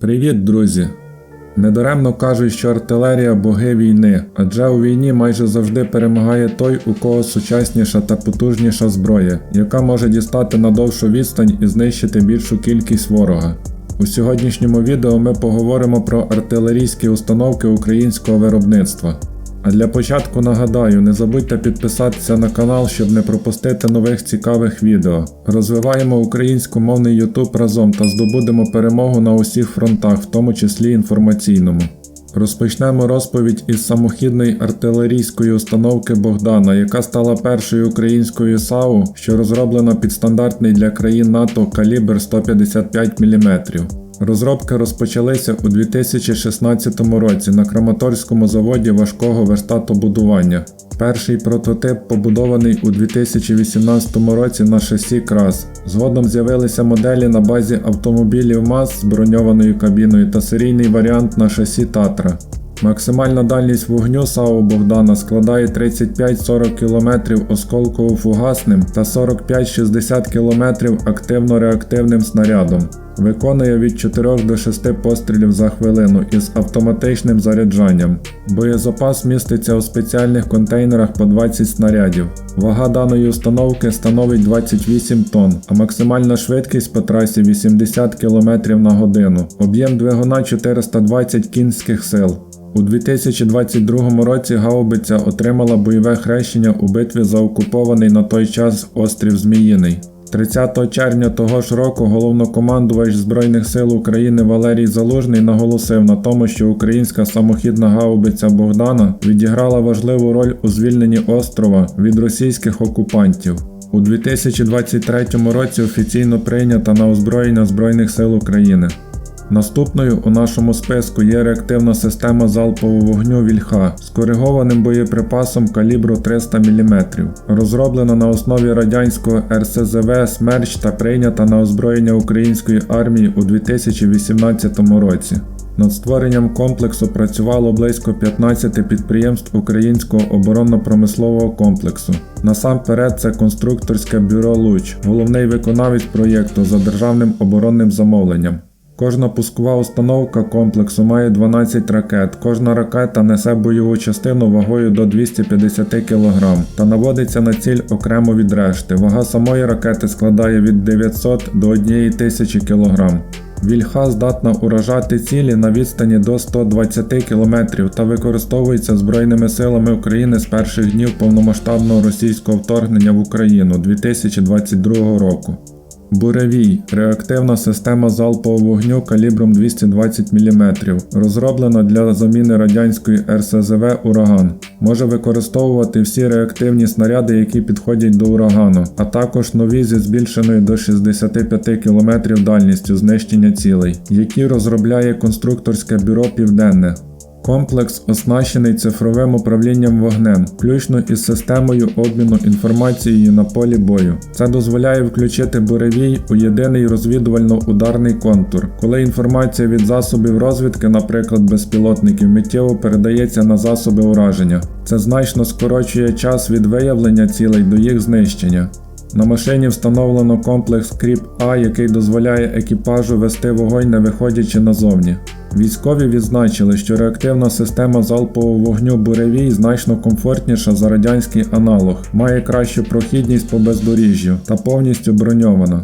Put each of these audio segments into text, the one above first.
Привіт, друзі! Недаремно кажуть, що артилерія боги війни, адже у війні майже завжди перемагає той, у кого сучасніша та потужніша зброя, яка може дістати на довшу відстань і знищити більшу кількість ворога. У сьогоднішньому відео ми поговоримо про артилерійські установки українського виробництва. А для початку нагадаю, не забудьте підписатися на канал, щоб не пропустити нових цікавих відео. Розвиваємо українськомовний YouTube разом та здобудемо перемогу на усіх фронтах, в тому числі інформаційному. Розпочнемо розповідь із самохідної артилерійської установки Богдана, яка стала першою українською САУ, що розроблена під стандартний для країн НАТО калібр 155 мм. Розробки розпочалися у 2016 році на Краматорському заводі важкого верстатобудування. Перший прототип побудований у 2018 році на шасі КРАС. Згодом з'явилися моделі на базі автомобілів МАЗ з броньованою кабіною та серійний варіант на шасі Татра. Максимальна дальність вогню САУ Богдана складає 35-40 км осколково-фугасним та 45-60 км активно-реактивним снарядом. Виконує від 4 до 6 пострілів за хвилину із автоматичним заряджанням. Боєзапас міститься у спеціальних контейнерах по 20 снарядів. Вага даної установки становить 28 тонн, а максимальна швидкість по трасі 80 км на годину. Об'єм двигуна 420 кінських сил. У 2022 році гаубиця отримала бойове хрещення у битві за окупований на той час острів Зміїний. 30 червня того ж року головнокомандувач Збройних сил України Валерій Залужний наголосив на тому, що українська самохідна гаубиця Богдана відіграла важливу роль у звільненні острова від російських окупантів. У 2023 році офіційно прийнята на озброєння Збройних сил України. Наступною у нашому списку є реактивна система залпового вогню Вільха з коригованим боєприпасом калібру 300 мм, розроблена на основі радянського РСЗВ Смерч та прийнята на озброєння української армії у 2018 році. Над створенням комплексу працювало близько 15 підприємств українського оборонно-промислового комплексу. Насамперед, це конструкторське бюро Луч, головний виконавець проєкту за державним оборонним замовленням. Кожна пускова установка комплексу має 12 ракет. Кожна ракета несе бойову частину вагою до 250 кг та наводиться на ціль окремо від решти. Вага самої ракети складає від 900 до 1000 кг. Вільха здатна уражати цілі на відстані до 120 км та використовується Збройними силами України з перших днів повномасштабного російського вторгнення в Україну 2022 року. Буревій реактивна система залпового вогню калібром 220 мм, розроблена для заміни радянської РСЗВ Ураган. Може використовувати всі реактивні снаряди, які підходять до урагану, а також нові зі збільшеною до 65 км дальністю знищення цілей, які розробляє конструкторське бюро Південне. Комплекс оснащений цифровим управлінням вогнем, включно із системою обміну інформацією на полі бою. Це дозволяє включити буревій у єдиний розвідувально-ударний контур, коли інформація від засобів розвідки, наприклад безпілотників, миттєво передається на засоби ураження. Це значно скорочує час від виявлення цілей до їх знищення. На машині встановлено комплекс Кріп А, який дозволяє екіпажу вести вогонь, не виходячи назовні. Військові відзначили, що реактивна система залпового вогню буревій значно комфортніша за радянський аналог, має кращу прохідність по бездоріжжю та повністю броньована.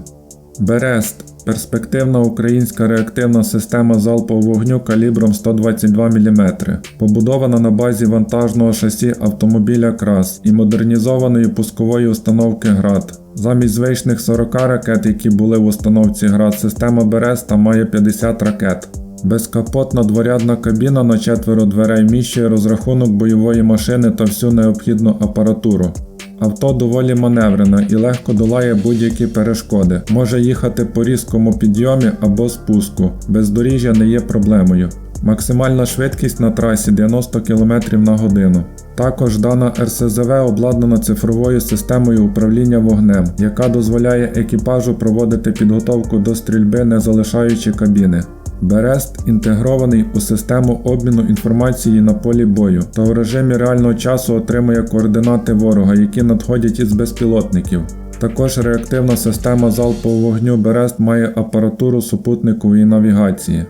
Берест перспективна українська реактивна система залпового вогню калібром 122 мм, побудована на базі вантажного шасі автомобіля КРАС і модернізованої пускової установки ГРАД. Замість звичних 40 ракет, які були в установці ГРАД, система Береста має 50 ракет. Безкапотна дворядна кабіна на четверо дверей вміщує розрахунок бойової машини та всю необхідну апаратуру. Авто доволі маневрене і легко долає будь-які перешкоди. Може їхати по різкому підйомі або спуску. Бездоріжжя не є проблемою. Максимальна швидкість на трасі 90 км на годину. Також дана РСЗВ обладнана цифровою системою управління вогнем, яка дозволяє екіпажу проводити підготовку до стрільби, не залишаючи кабіни. Берест інтегрований у систему обміну інформації на полі бою та у режимі реального часу отримує координати ворога, які надходять із безпілотників. Також реактивна система залпового вогню Берест має апаратуру супутникової навігації.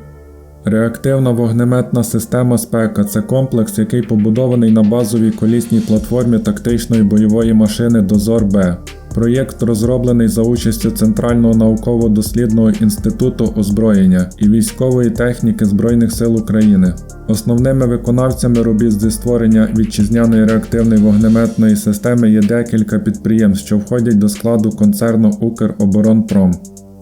Реактивна вогнеметна система спека це комплекс, який побудований на базовій колісній платформі тактичної бойової машини Дозор Б. Проєкт розроблений за участю Центрального науково-дослідного інституту озброєння і військової техніки Збройних сил України. Основними виконавцями робіт зі створення вітчизняної реактивної вогнеметної системи є декілька підприємств, що входять до складу концерну Укроборонпром.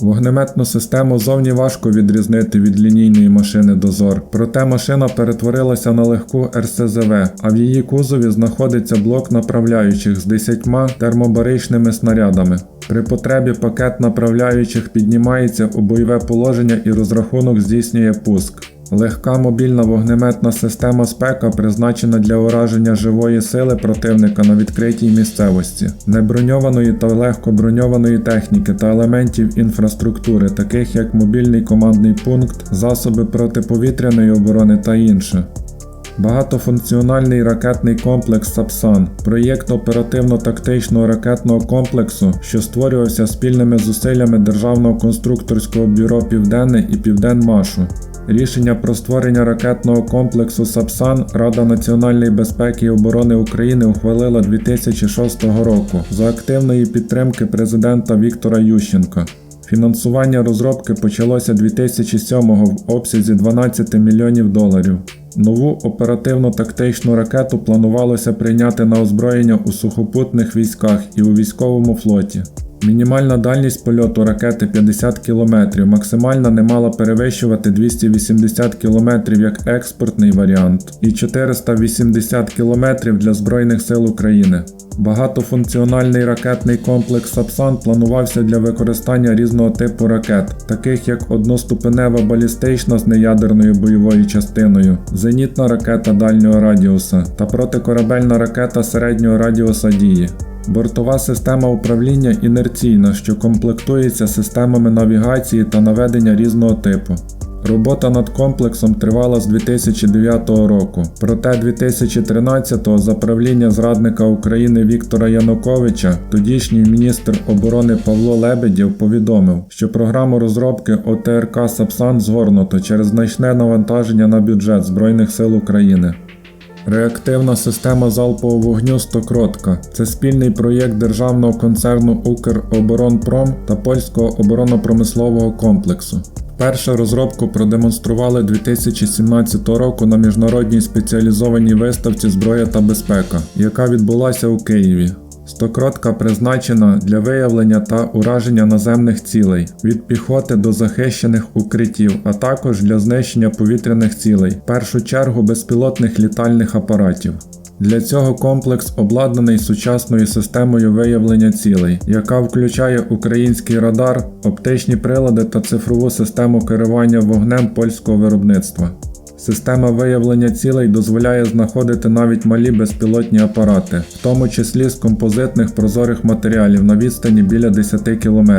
Вогнеметну систему зовні важко відрізнити від лінійної машини Дозор, проте машина перетворилася на легку РСЗВ, а в її кузові знаходиться блок направляючих з 10 термобаричними снарядами. При потребі пакет направляючих піднімається у бойове положення і розрахунок здійснює пуск. Легка мобільна вогнеметна система спека призначена для ураження живої сили противника на відкритій місцевості, неброньованої та легкоброньованої техніки та елементів інфраструктури, таких як мобільний командний пункт, засоби протиповітряної оборони та інше. Багатофункціональний ракетний комплекс Сапсан проєкт оперативно-тактичного ракетного комплексу, що створювався спільними зусиллями Державного конструкторського бюро Південне і Південмашу. Рішення про створення ракетного комплексу Сапсан Рада національної безпеки і оборони України ухвалила 2006 року за активної підтримки президента Віктора Ющенка. Фінансування розробки почалося 2007-го в обсязі 12 мільйонів доларів. Нову оперативно-тактичну ракету планувалося прийняти на озброєння у сухопутних військах і у військовому флоті. Мінімальна дальність польоту ракети 50 км, максимальна не мала перевищувати 280 км як експортний варіант і 480 км для Збройних сил України. Багатофункціональний ракетний комплекс Сапсан планувався для використання різного типу ракет, таких як одноступенева балістична з неядерною бойовою частиною, зенітна ракета дальнього радіуса та протикорабельна ракета середнього радіуса дії. Бортова система управління інерційна, що комплектується системами навігації та наведення різного типу. Робота над комплексом тривала з 2009 року, проте 2013-го за правління зрадника України Віктора Януковича тодішній міністр оборони Павло Лебедєв повідомив, що програму розробки ОТРК Сапсан згорнуто через значне навантаження на бюджет Збройних сил України. Реактивна система залпового вогню Стокротка це спільний проєкт державного концерну Укроборонпром та польського оборонно-промислового комплексу. Першу розробку продемонстрували 2017 року на міжнародній спеціалізованій виставці Зброя та безпека, яка відбулася у Києві. Стокротка призначена для виявлення та ураження наземних цілей від піхоти до захищених укриттів, а також для знищення повітряних цілей, в першу чергу безпілотних літальних апаратів. Для цього комплекс обладнаний сучасною системою виявлення цілей, яка включає український радар, оптичні прилади та цифрову систему керування вогнем польського виробництва. Система виявлення цілей дозволяє знаходити навіть малі безпілотні апарати, в тому числі з композитних прозорих матеріалів на відстані біля 10 км.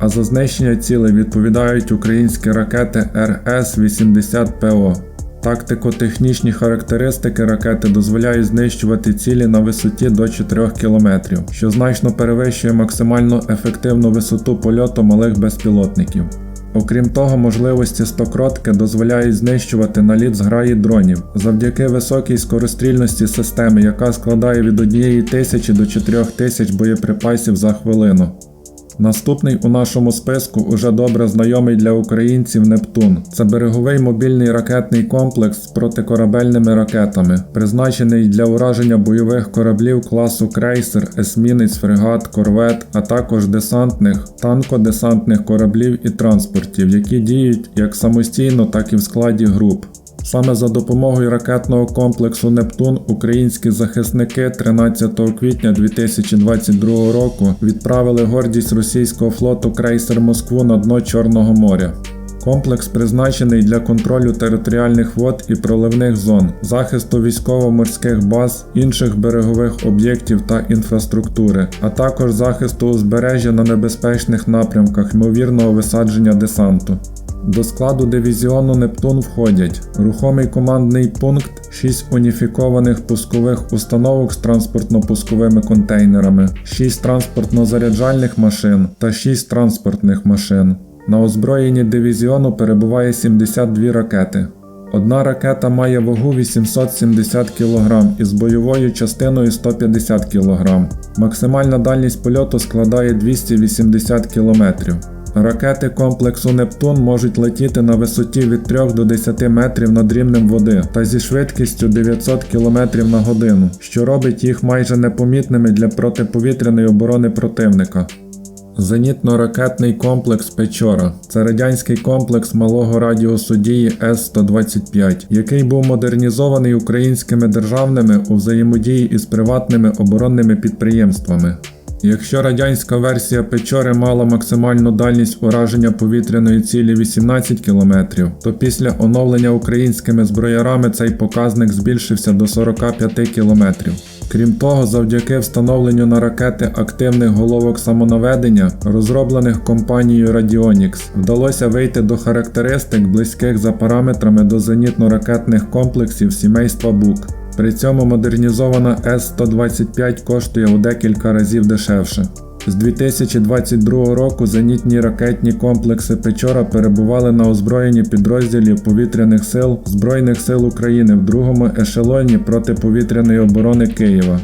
А за знищення цілей відповідають українські ракети РС-80ПО. Тактико-технічні характеристики ракети дозволяють знищувати цілі на висоті до 4 км, що значно перевищує максимально ефективну висоту польоту малих безпілотників. Окрім того, можливості стокротки дозволяють знищувати наліт зграї дронів завдяки високій скорострільності системи, яка складає від 1 тисячі до 4 тисяч боєприпасів за хвилину. Наступний у нашому списку уже добре знайомий для українців Нептун. Це береговий мобільний ракетний комплекс з протикорабельними ракетами, призначений для ураження бойових кораблів класу крейсер, есмінець, фрегат, корвет, а також десантних, танкодесантних кораблів і транспортів, які діють як самостійно, так і в складі груп. Саме за допомогою ракетного комплексу Нептун українські захисники 13 квітня 2022 року відправили гордість російського флоту крейсер Москву на дно Чорного моря. Комплекс призначений для контролю територіальних вод і проливних зон, захисту військово-морських баз, інших берегових об'єктів та інфраструктури, а також захисту узбережжя на небезпечних напрямках ймовірного висадження десанту. До складу дивізіону Нептун входять рухомий командний пункт, 6 уніфікованих пускових установок з транспортно-пусковими контейнерами, 6 транспортно-заряджальних машин та 6 транспортних машин. На озброєнні дивізіону перебуває 72 ракети. Одна ракета має вагу 870 кг із бойовою частиною 150 кг. Максимальна дальність польоту складає 280 км. Ракети комплексу Нептун можуть летіти на висоті від 3 до 10 метрів над рівнем води та зі швидкістю 900 км на годину, що робить їх майже непомітними для протиповітряної оборони противника. Зенітно-ракетний комплекс Печора це радянський комплекс малого радіусу дії С-125, який був модернізований українськими державними у взаємодії із приватними оборонними підприємствами. Якщо радянська версія Печори мала максимальну дальність ураження повітряної цілі 18 км, то після оновлення українськими зброярами цей показник збільшився до 45 км. Крім того, завдяки встановленню на ракети активних головок самонаведення, розроблених компанією Radionics, вдалося вийти до характеристик, близьких за параметрами до зенітно-ракетних комплексів сімейства БУК. При цьому модернізована С-125 коштує у декілька разів дешевше. З 2022 року зенітні ракетні комплекси Печора перебували на озброєнні підрозділів повітряних сил Збройних сил України в другому ешелоні протиповітряної оборони Києва.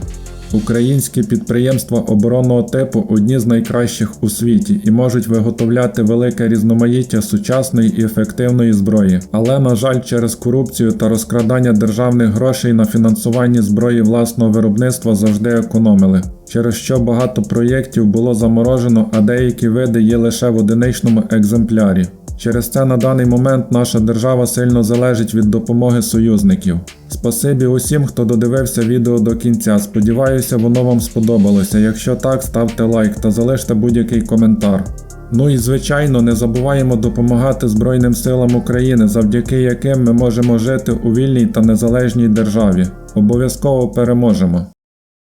Українські підприємства оборонного типу одні з найкращих у світі і можуть виготовляти велике різноманіття сучасної і ефективної зброї. Але, на жаль, через корупцію та розкрадання державних грошей на фінансуванні зброї власного виробництва завжди економили, через що багато проєктів було заморожено, а деякі види є лише в одиничному екземплярі. Через це на даний момент наша держава сильно залежить від допомоги союзників. Спасибі усім, хто додивився відео до кінця. Сподіваюся, воно вам сподобалося. Якщо так, ставте лайк та залиште будь-який коментар. Ну і звичайно, не забуваємо допомагати Збройним силам України, завдяки яким ми можемо жити у вільній та незалежній державі. Обов'язково переможемо!